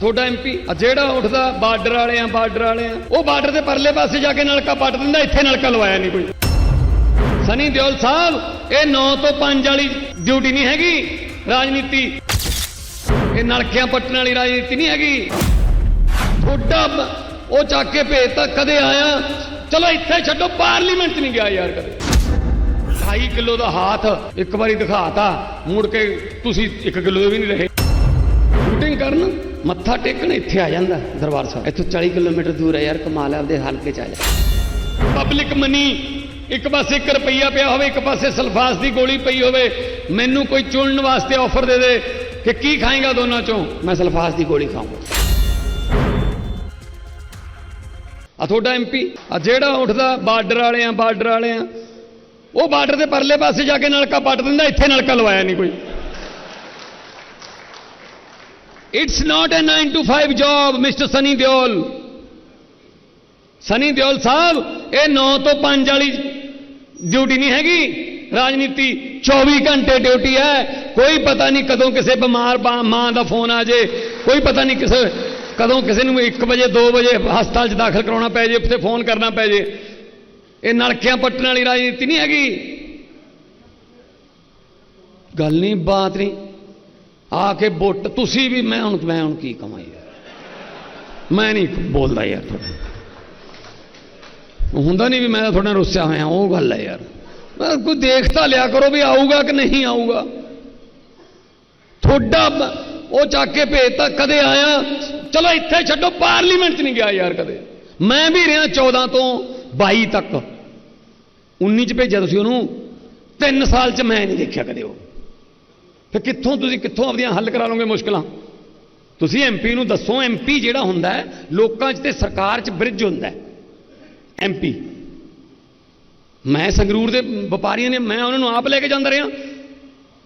ਤੁਹਾਡਾ ਐਮਪੀ ਆ ਜਿਹੜਾ ਉੱਠਦਾ, ਬਾਰਡਰ ਵਾਲੇ ਆ, ਬਾਰਡਰ ਵਾਲੇ ਆ। ਉਹ ਬਾਰਡਰ ਦੇ ਪਰਲੇ ਪਾਸੇ ਜਾ ਕੇ ਨਲਕਾ ਪੱਟ ਦਿੰਦਾ, ਇੱਥੇ ਨਲਕਾ ਲਵਾਇਆ ਨਹੀਂ ਕੋਈ। ਸਨੀ ਦਿਓਲ ਸਾਹਿਬ, ਇਹ 9 ਤੋਂ 5 ਵਾਲੀ ਡਿਊਟੀ ਨਹੀਂ ਹੈਗੀ। ਰਾਜਨੀਤੀ। ਇਹ ਨਲਕਿਆਂ ਪੱਟਣ ਵਾਲੀ ਰਾਜਨੀਤੀ ਨਹੀਂ ਹੈਗੀ। ਤੁਹਾਡਾ ਉਹ ਚੱਕ ਕੇ ਭੇਜਤਾ ਕਦੇ ਆਇਆ। ਚਲੋ ਇੱਥੇ ਛੱਡੋ ਪਾਰਲੀਮੈਂਟ 'ਚ ਨਹੀਂ ਗਿਆ ਯਾਰ ਕਦੇ। 2.5 ਕਿਲੋ ਦਾ ਹਾਥ ਇੱਕ ਵਾਰੀ ਦਿਖਾਤਾ। ਮੁੜ ਕੇ ਤੁਸੀਂ 1 ਕਿਲੋ ਵੀ ਨਹੀਂ ਰਹੇ। ਸ਼ੂਟਿੰਗ ਕਰਨ? ਮੱਥਾ ਟੇਕਣ ਇੱਥੇ ਆ ਜਾਂਦਾ ਦਰਬਾਰ ਸਾਹਿਬ। ਇੱਥੋਂ 40 ਕਿਲੋਮੀਟਰ ਦੂਰ ਹੈ ਯਾਰ, ਕਮਾਲ ਹੈ, ਆਪਦੇ ਹਲਕੇ ਚ ਆ ਜਾ। ਪਬਲਿਕ ਮਨੀ ਇੱਕ ਪਾਸੇ 1 ਰੁਪਈਆ ਪਿਆ ਹੋਵੇ, ਇੱਕ ਪਾਸੇ ਸਲਫਾਸ ਦੀ ਗੋਲੀ ਪਈ ਹੋਵੇ, ਮੈਨੂੰ ਕੋਈ ਚੁਣਨ ਵਾਸਤੇ ਆਫਰ ਦੇ ਦੇ ਕਿ ਕੀ ਖਾਏਗਾ ਦੋਨਾਂ ਚੋਂ? ਮੈਂ ਸਲਫਾਸ ਦੀ ਗੋਲੀ ਖਾਊਂਗਾ। ਆ ਤੁਹਾਡਾ ਐਮਪੀ ਆ ਜਿਹੜਾ ਉੱਠਦਾ ਬਾਰਡਰ ਵਾਲੇ ਆ ਬਾਰਡਰ ਵਾਲੇ ਆ ਉਹ ਬਾਰਡਰ ਦੇ ਪਰਲੇ ਪਾਸੇ ਜਾ ਕੇ ਨਲਕਾ ਪੱਟ ਦਿੰਦਾ, ਇੱਥੇ ਨਲਕਾ ਲਵਾਇਆ ਨਹੀਂ ਕੋਈ। It's not a 9 to 5 job mister Sunny Deol Sunny Deol ਸਾਹਿਬ ਇਹ 9 ਤੋਂ 5 ਵਾਲੀ ਡਿਊਟੀ ਨਹੀਂ ਹੈਗੀ ਰਾਜਨੀਤੀ 24 ਘੰਟੇ ਡਿਊਟੀ ਹੈ ਕੋਈ ਪਤਾ ਨਹੀਂ ਕਦੋਂ ਕਿਸੇ ਬਿਮਾਰ ਮਾਂ ਦਾ ਫੋਨ ਆ ਜੇ ਕੋਈ ਪਤਾ ਨਹੀਂ ਕਿਸੇ ਕਦੋਂ ਕਿਸੇ ਨੂੰ 1 ਵਜੇ 2 ਵਜੇ ਹਸਪਤਾਲ 'ਚ ਦਾਖਲ ਕਰਾਉਣਾ ਪੈ ਜੇ ਉੱਥੇ ਫੋਨ ਕਰਨਾ ਪੈ ਜੇ ਇਹ ਨਲਕਿਆਂ ਪੱਟਣ ਵਾਲੀ ਰਾਜਨੀਤੀ ਨਹੀਂ ਹੈਗੀ ਗੱਲ ਨਹੀਂ ਬਾਤ ਨਹੀਂ ਆ ਕੇ ਵੋਟ ਤੁਸੀਂ ਵੀ ਮੈਂ ਹੁਣ ਮੈਂ ਹੁਣ ਕੀ ਕਹਾਂ ਯਾਰ? ਮੈਂ ਨਹੀਂ ਬੋਲਦਾ ਯਾਰ ਤੁਹਾਡੇ ਹੁੰਦਾ ਨਹੀਂ ਵੀ ਮੈਂ ਤਾਂ ਤੁਹਾਡੇ ਰੁੱਸਿਆ ਹੋਇਆ, ਉਹ ਗੱਲ ਹੈ ਯਾਰ। ਕੋਈ ਦੇਖ ਤਾਂ ਲਿਆ ਕਰੋ ਵੀ ਆਊਗਾ ਕਿ ਨਹੀਂ ਆਊਗਾ? ਤੁਹਾਡਾ ਉਹ ਚੱਕ ਕੇ ਭੇਜਤਾ ਕਦੇ ਆਇਆ, ਚਲੋ ਇੱਥੇ ਛੱਡੋ, ਪਾਰਲੀਮੈਂਟ 'ਚ ਨਹੀਂ ਗਿਆ ਯਾਰ ਕਦੇ। ਮੈਂ ਵੀ ਰਿਹਾ 14 ਤੋਂ 22 ਤੱਕ। 19 ਚ ਭੇਜਿਆ ਤੁਸੀਂ ਉਹਨੂੰ 3 ਸਾਲ 'ਚ ਮੈਂ ਨਹੀਂ ਦੇਖਿਆ ਕਦੇ ਉਹ। ਫਿਰ ਕਿੱਥੋਂ ਤੁਸੀਂ ਕਿੱਥੋਂ ਆਪਦੀਆਂ ਹੱਲ ਕਰਾ ਲਓਗੇ ਮੁਸ਼ਕਲਾਂ? ਤੁਸੀਂ ਐਮਪੀ ਨੂੰ ਦੱਸੋ ਐਮਪੀ ਜਿਹੜਾ ਹੁੰਦਾ ਹੈ, ਲੋਕਾਂ 'ਚ ਤੇ ਸਰਕਾਰ 'ਚ ਬ੍ਰਿਜ ਹੁੰਦਾ ਹੈ। ਐਮਪੀ ਮੈਂ ਸੰਗਰੂਰ ਦੇ ਵਪਾਰੀਆਂ ਨੇ, ਮੈਂ ਉਹਨਾਂ ਨੂੰ ਆਪ ਲੈ ਕੇ ਜਾਂਦਾ ਰਿਹਾ।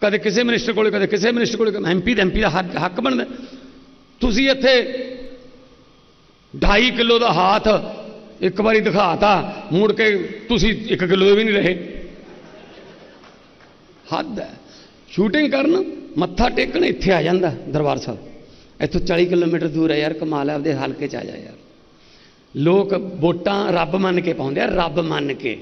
ਕਦੇ ਕਿਸੇ ਮਿਨਿਸਟਰ ਕੋਲੇ, ਕਦੇ ਕਿਸੇ ਮਿਨਿਸਟਰ ਕੋਲੇ ਐਮਪੀ ਦਾ ਐਮਪੀ ਦਾ ਹੱਕ ਹੱਕ ਬਣਦਾ ਤੁਸੀਂ ਇੱਥੇ 2.5 ਕਿਲੋ ਦਾ ਹਾਥ ਇੱਕ ਵਾਰੀ ਦਿਖਾਤਾ, ਮੁੜ ਕੇ ਤੁਸੀਂ 1 ਕਿਲੋ ਦੇ ਵੀ ਨਹੀਂ ਰਹੇ। ਹੱਦ ਹੈ। ਸ਼ੂਟਿੰਗ ਕਰਨ, ਮੱਥਾ ਟੇਕਣ, ਇੱਥੇ ਆ ਜਾਂਦਾ ਦਰਬਾਰ ਸਾਹਿਬ। ਇੱਥੋਂ 40 ਕਿਲੋਮੀਟਰ ਦੂਰ ਹੈ ਯਾਰ, ਕਮਾਲ ਹੈ, ਆਪਦੇ ਹਲਕੇ ਚ ਆ ਜਾ ਯਾਰ। ਲੋਕ ਵੋਟਾਂ ਰੱਬ ਮੰਨ ਕੇ ਪਾਉਂਦੇ ਆ, ਰੱਬ ਮੰਨ ਕੇ।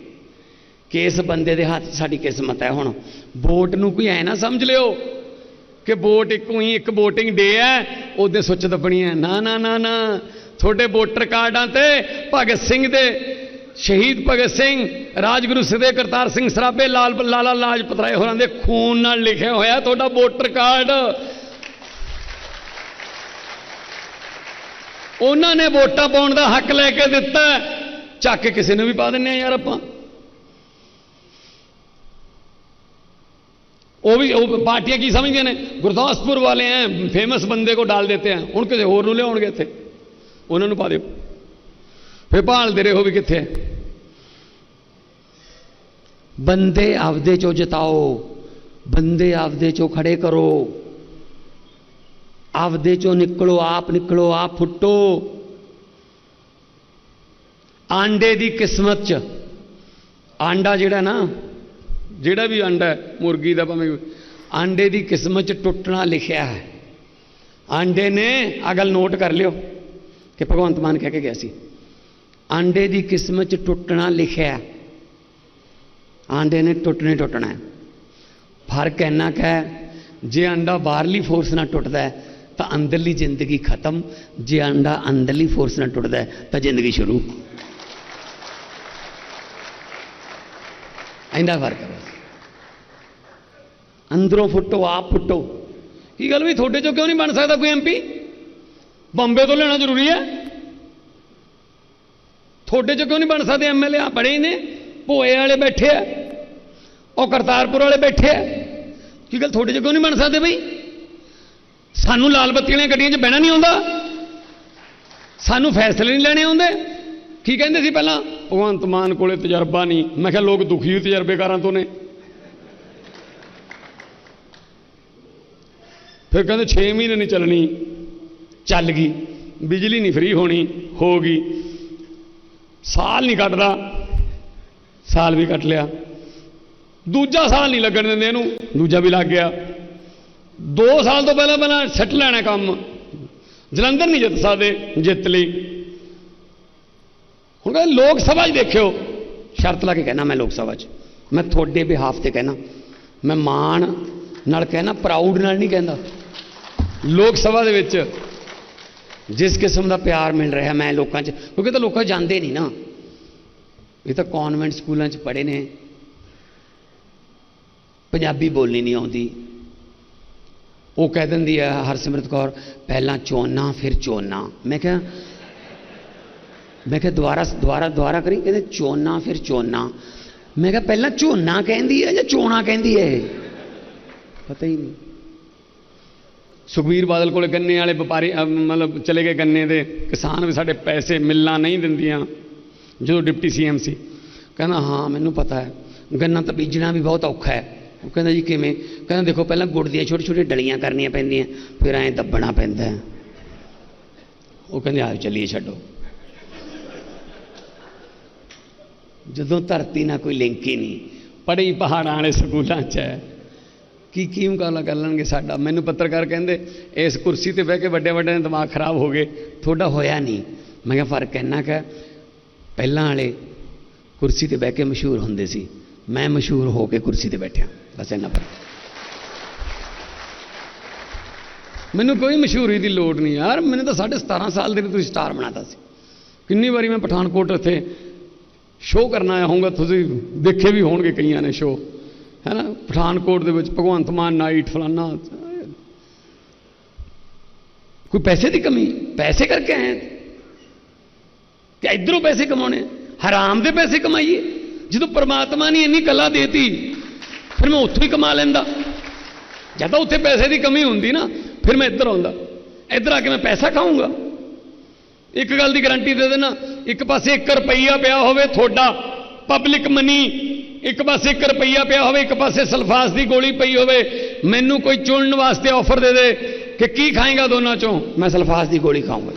ਕਿ ਇਸ ਬੰਦੇ ਦੇ ਹੱਥ 'ਚ ਸਾਡੀ ਕਿਸਮਤ ਹੈ ਹੁਣ। ਵੋਟ ਨੂੰ ਕੋਈ ਐ ਨਾ ਸਮਝ ਲਿਓ ਕਿ ਵੋਟ ਇੱਕੋ ਹੀ, ਇੱਕ VOTING ਡੇ ਹੈ, ਉਹਦੇ ਸੁੱਚ ਦੱਬਣੀ ਹੈ। ਨਾ ਨਾ ਨਾ ਨਾ। ਤੁਹਾਡੇ ਵੋਟਰ ਕਾਰਡਾਂ ਤੇ ਭਗਤ ਸਿੰਘ ਦੇ ਸ਼ਹੀਦ ਭਗਤ ਸਿੰਘ, ਰਾਜਗੁਰੂ ਸਿੱਧੇ ਕਰਤਾਰ ਸਿੰਘ ਸਰਾਭੇ, ਲਾਲ ਲਾਲਾ ਲਾਜਪਤ ਰਾਏ ਹੋਰਾਂ ਦੇ ਖੂਨ ਨਾਲ ਲਿਖਿਆ ਹੋਇਆ ਤੁਹਾਡਾ ਵੋਟਰ ਕਾਰਡ। ਉਹਨਾਂ ਨੇ ਵੋਟਾਂ ਪਾਉਣ ਦਾ ਹੱਕ ਲੈ ਕੇ ਦਿੱਤਾ। ਚੱਕ ਕੇ ਕਿਸੇ ਨੂੰ ਵੀ ਪਾ ਦਿੰਨੇ ਆ ਯਾਰ ਆਪਾਂ। ਉਹ ਵੀ, ਉਹ ਪਾਰਟੀਆਂ ਕੀ ਸਮਝਦੀਆਂ ਨੇ? ਗੁਰਦਾਸਪੁਰ ਵਾਲੇ ਐ ਫੇਮਸ ਬੰਦੇ ਕੋ ਡਾਲ ਦੇਤੇ ਆ ਹੁਣ ਕਿਸੇ ਹੋਰ ਨੂੰ ਲਿਆਉਣਗੇ ਇੱਥੇ। ਉਹਨਾਂ ਨੂੰ ਪਾ ਦਿਓ। ਫੇ ਭਾਲਦੇ ਰਹੋ ਵੀ ਕਿੱਥੇ ਬੰਦੇ ਆਪਦੇ ਚੋਂ ਜਿਤਾਓ, ਬੰਦੇ ਆਪਦੇ ਚੋਂ ਖੜੇ ਕਰੋ। ਆਪਦੇ ਚੋਂ ਨਿਕਲੋ, ਆਪ ਨਿਕਲੋ, ਆਪ ਫੁੱਟੋ। ਆਂਡੇ ਦੀ ਕਿਸਮਤ ਚ, ਆਂਡਾ ਜਿਹੜਾ ਨਾ, ਜਿਹੜਾ ਵੀ ਆਂਡਾ ਮੁਰਗੀ ਦਾ ਭਾਵੇਂ ਆਂਡੇ ਦੀ ਕਿਸਮਤ ਚ ਟੁੱਟਣਾ ਲਿਖਿਆ ਹੈ। ਆਂਡੇ ਨੇ ਅਗਲ ਨੋਟ ਕਰ ਲਿਓ ਕਿ ਭਗਵੰਤ ਮਾਨ ਕਹਿ ਕੇ ਗਿਆ ਸੀ। ਆਂਡੇ ਦੀ ਕਿਸਮਤ ਚ ਟੁੱਟਣਾ ਲਿਖਿਆ ਆਂਡੇ ਨੇ ਟੁੱਟਣੇ ਟੁੱਟਣਾ ਫ਼ਰਕ ਇੰਨਾ ਕੁ ਹੈ, ਜੇ ਆਂਡਾ ਬਾਹਰਲੀ ਫੋਰਸ ਨਾਲ ਟੁੱਟਦਾ ਹੈ, ਤਾਂ ਅੰਦਰਲੀ ਜ਼ਿੰਦਗੀ ਖਤਮ। ਜੇ ਆਂਡਾ ਅੰਦਰਲੀ ਫੋਰਸ ਨਾਲ ਟੁੱਟਦਾ ਹੈ, ਤਾਂ ਜ਼ਿੰਦਗੀ ਸ਼ੁਰੂ। ਇੰਨਾ ਫ਼ਰਕ ਹੈ ਅੰਦਰੋਂ ਫੁੱਟੋ, ਆਪ ਫੁੱਟੋ। ਕੀ ਗੱਲ ਵੀ ਤੁਹਾਡੇ ਚੋਂ ਕਿਉਂ ਨਹੀਂ ਬਣ ਸਕਦਾ ਕੋਈ ਐਮਪੀ ਬੰਬੇ ਤੋਂ ਲੈਣਾ ਜ਼ਰੂਰੀ ਹੈ। ਤੁਹਾਡੇ 'ਚ ਕਿਉਂ ਨਹੀਂ ਬਣ ਸਕਦੇ ਐਮਐਲਏ ਆ ਬੜੇ ਹੀ ਨੇ। ਭੋਏ ਵਾਲੇ ਬੈਠੇ ਆ। ਉਹ ਕਰਤਾਰਪੁਰ ਵਾਲੇ ਬੈਠੇ ਆ। ਕੀ ਗੱਲ ਤੁਹਾਡੇ 'ਚ ਕਿਉਂ ਨਹੀਂ ਬਣ ਸਕਦੇ ਬਈ? ਸਾਨੂੰ ਲਾਲ ਬੱਤੀ ਵਾਲੀਆਂ ਗੱਡੀਆਂ 'ਚ ਬਹਿਣਾ ਨਹੀਂ ਆਉਂਦਾ। ਸਾਨੂੰ ਫੈਸਲੇ ਨਹੀਂ ਲੈਣੇ ਆਉਂਦੇ। ਕੀ ਕਹਿੰਦੇ ਸੀ ਪਹਿਲਾਂ? ਭਗਵੰਤ ਮਾਨ ਕੋਲੇ ਤਜਰਬਾ ਨਹੀਂ। ਮੈਂ ਕਿਹਾ ਲੋਕ ਦੁਖੀ ਤਜਰਬੇਕਾਰਾਂ ਤੋਂ ਨੇ। ਫਿਰ ਕਹਿੰਦੇ 6 ਮਹੀਨੇ ਨਹੀਂ ਚੱਲਣੀ। ਚੱਲ ਗਈ। ਬਿਜਲੀ ਨਹੀਂ ਫ੍ਰੀ ਹੋਣੀ। ਹੋ ਗਈ। ਸਾਲ ਨਹੀਂ ਕੱਟਦਾ। ਸਾਲ ਵੀ ਕੱਟ ਲਿਆ। ਦੂਜਾ ਸਾਲ ਨਹੀਂ ਲੱਗਣ ਦਿੰਦੇ ਇਹਨੂੰ। ਦੂਜਾ ਵੀ ਲੱਗ ਗਿਆ। 2 ਸਾਲ ਤੋਂ ਪਹਿਲਾਂ ਪਹਿਲਾਂ ਸੈੱਟ ਲੈਣਾ ਕੰਮ। ਜਲੰਧਰ ਨਹੀਂ ਜਿੱਤ ਸਕਦੇ, ਜਿੱਤ ਲਈ। ਹੁਣ ਕਹਿੰਦੇ ਲੋਕ ਸਭਾ 'ਚ ਦੇਖਿਓ। ਸ਼ਰਤ ਲਾ ਕੇ ਕਹਿਣਾ ਮੈਂ ਲੋਕ ਸਭਾ 'ਚ। ਮੈਂ ਤੁਹਾਡੇ ਬਿਹਾਫ ਤੇ ਕਹਿਣਾ। ਮੈਂ ਮਾਣ ਨਾਲ ਕਹਿਣਾ ਪ੍ਰਾਊਡ ਨਾਲ ਨਹੀਂ ਕਹਿੰਦਾ। ਲੋਕ ਸਭਾ ਦੇ ਵਿੱਚ ਜਿਸ ਕਿਸਮ ਦਾ ਪਿਆਰ ਮਿਲ ਰਿਹਾ ਮੈਂ ਲੋਕਾਂ 'ਚ, ਕਿਉਂਕਿ ਤਾਂ ਲੋਕਾਂ ਜਾਂਦੇ ਨਹੀਂ ਨਾ। ਇਹ ਤਾਂ ਕਨਵੈਂਟ ਸਕੂਲਾਂ 'ਚ ਪੜ੍ਹੇ ਨੇ। ਪੰਜਾਬੀ ਬੋਲਣੀ ਨਹੀਂ ਆਉਂਦੀ। ਉਹ ਕਹਿ ਦਿੰਦੀ ਹੈ ਹਰਸਿਮਰਤ ਕੌਰ, ਪਹਿਲਾਂ ਚੋਨਾ, ਫਿਰ ਚੋਨਾ। ਮੈਂ ਕਿਹਾ ਮੈਂ ਕਿਹਾ, ਦੁਬਾਰਾ ਦੁਬਾਰਾ ਦੁਬਾਰਾ ਕਰੀ? ਕਹਿੰਦੇ, ਚੋਨਾ, ਫਿਰ ਚੋਨਾ। ਮੈਂ ਕਿਹਾ, ਪਹਿਲਾਂ ਝੋਨਾ ਕਹਿੰਦੀ ਹੈ ਜਾਂ ਚੋਣਾ ਕਹਿੰਦੀ ਹੈ ਇਹ? ਪਤਾ ਹੀ ਨਹੀਂ। ਸੁਖਬੀਰ ਬਾਦਲ ਕੋਲੇ ਗੰਨੇ ਵਾਲੇ ਵਪਾਰੀ ਮਤਲਬ ਚਲੇ ਗਏ ਗੰਨੇ ਦੇ। ਕਿਸਾਨ ਵੀ ਸਾਡੇ ਪੈਸੇ ਮਿਲਣਾ ਨਹੀਂ ਦਿੰਦੀਆਂ। ਜਦੋਂ ਡਿਪਟੀ ਸੀਐਮ ਸੀ, ਕਹਿੰਦਾ, ਹਾਂ, ਮੈਨੂੰ ਪਤਾ ਹੈ। ਗੰਨਾ ਤਾਂ ਬੀਜਣਾ ਵੀ ਬਹੁਤ ਔਖਾ ਹੈ। ਉਹ ਕਹਿੰਦਾ, ਜੀ ਕਿਵੇਂ? ਕਹਿੰਦਾ, ਦੇਖੋ, ਪਹਿਲਾਂ ਗੁੜ ਦੀਆਂ ਛੋਟੀ ਛੋਟੀ ਡਲੀਆਂ ਕਰਨੀਆਂ ਪੈਂਦੀਆਂ, ਫਿਰ ਐਂ ਦੱਬਣਾ ਪੈਂਦਾ ਉਹ ਕਹਿੰਦੇ ਆਓ ਚੱਲੀਏ, ਛੱਡੋ। ਜਦੋਂ ਧਰਤੀ ਨਾਲ ਕੋਈ ਲਿੰਕ ਹੀ ਨਹੀਂ ਪੜ੍ਹੀ ਪਹਾੜਾਂ ਵਾਲੇ ਸਕੂਲਾਂ 'ਚ ਹੈ। ਕੀ ਕੀ ਮੁਕਾਬਲਾ ਕਰ ਲੈਣਗੇ ਸਾਡਾ? ਮੈਨੂੰ ਪੱਤਰਕਾਰ ਕਹਿੰਦੇ, ਇਸ ਕੁਰਸੀ ਤੇ ਬਹਿ ਕੇ ਵੱਡੇ ਵੱਡੇ ਦੇ ਦਿਮਾਗ ਖਰਾਬ ਹੋ ਗਏ। ਤੁਹਾਡਾ ਹੋਇਆ ਨਹੀਂ। ਮੈਂ ਕਿਹਾ, ਫ਼ਰਕ ਇੰਨਾ ਕੁ ਪਹਿਲਾਂ ਵਾਲੇ ਕੁਰਸੀ ਤੇ ਬਹਿ ਕੇ ਮਸ਼ਹੂਰ ਹੁੰਦੇ ਸੀ। ਮੈਂ ਮਸ਼ਹੂਰ ਹੋ ਕੇ ਕੁਰਸੀ ਤੇ ਬੈਠਿਆ। ਬਸ ਇੰਨਾ ਫ਼ਰਕ ਮੈਨੂੰ ਕੋਈ ਮਸ਼ਹੂਰੀ ਦੀ ਲੋੜ ਨਹੀਂ ਯਾਰ। ਮੈਨੂੰ ਤਾਂ 17.5 ਸਾਲ ਦੇ ਨੇ ਤੁਸੀਂ ਸਟਾਰ ਬਣਾਤਾ ਸੀ। ਕਿੰਨੀ ਵਾਰੀ ਮੈਂ ਪਠਾਨਕੋਟ ਉੱਥੇ ਸ਼ੋਅ ਕਰਨ ਆਇਆ ਹੋਊਗਾ। ਤੁਸੀਂ ਦੇਖੇ ਵੀ ਹੋਣਗੇ ਕਈਆਂ ਨੇ ਸ਼ੋਅ ਹੈ ਨਾ ਪਠਾਨਕੋਟ ਦੇ ਵਿੱਚ ਭਗਵੰਤ ਮਾਨ ਨਾਈਟ, ਫਲਾਨਾ। ਕੋਈ ਪੈਸੇ ਦੀ ਕਮੀ? ਪੈਸੇ ਕਰਕੇ ਆਏ ਹਾਂ। ਕਿ ਇਧਰੋਂ ਪੈਸੇ ਕਮਾਉਣੇ ਹਰਾਮ ਦੇ ਪੈਸੇ ਕਮਾਈਏ? ਜਦੋਂ ਪ੍ਰਮਾਤਮਾ ਨੇ ਇੰਨੀ ਕਲਾ ਦੇਤੀ, ਫਿਰ ਮੈਂ ਉੱਥੋਂ ਹੀ ਕਮਾ ਲੈਂਦਾ। ਜਦੋਂ ਉੱਥੇ ਪੈਸੇ ਦੀ ਕਮੀ ਹੁੰਦੀ ਨਾ, ਫਿਰ ਮੈਂ ਇੱਧਰ ਆਉਂਦਾ। ਇੱਧਰ ਆ ਕੇ ਮੈਂ ਪੈਸਾ ਖਾਊਂਗਾ। ਇੱਕ ਗੱਲ ਦੀ ਗਾਰੰਟੀ ਦੇ ਦੇਣਾ, ਇੱਕ ਪਾਸੇ 1 ਰੁਪਈਆ ਪਿਆ ਹੋਵੇ ਤੁਹਾਡਾ ਪਬਲਿਕ ਮਨੀ ਇੱਕ ਪਾਸੇ 1 ਰੁਪਈਆ ਪਿਆ ਹੋਵੇ, ਇੱਕ ਪਾਸੇ ਸਲਫਾਸ ਦੀ ਗੋਲੀ ਪਈ ਹੋਵੇ, ਮੈਨੂੰ ਕੋਈ ਚੁਣਨ ਵਾਸਤੇ ਆਫਰ ਦੇ ਦੇ ਕਿ ਕੀ ਖਾਏਗਾ ਦੋਨਾਂ ਚੋਂ? ਮੈਂ ਸਲਫਾਸ ਦੀ ਗੋਲੀ ਖਾਊਂਗਾ